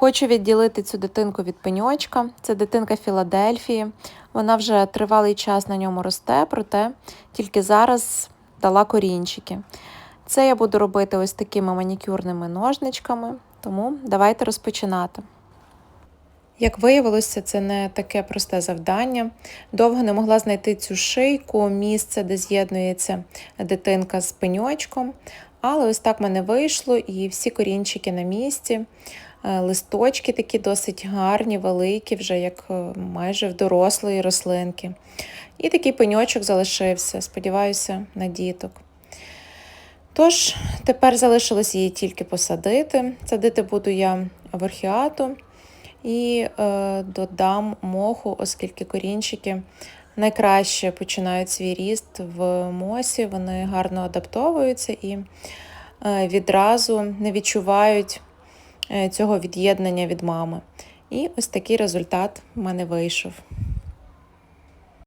Хочу відділити цю дитинку від пеньочка. Це дитинка Філадельфії. Вона вже тривалий час на ньому росте, проте тільки зараз дала корінчики. Це я буду робити ось такими манікюрними ножничками, тому давайте розпочинати. Як виявилося, це не таке просте завдання. Довго не могла знайти цю шийку, місце, де з'єднується дитинка з пеньочком. Але ось так в мене вийшло, і всі корінчики на місці. Е, Листочки такі досить гарні, великі, вже як е, майже в дорослої рослинки. І такий пеньочок залишився, сподіваюся, на діток. Тож, тепер залишилось її тільки посадити. Садити буду я в орхіату і е, додам моху, оскільки корінчики найкраще починають свій ріст в мосі, вони гарно адаптовуються і е, відразу не відчувають е, цього від'єднання від мами. І ось такий результат в мене вийшов.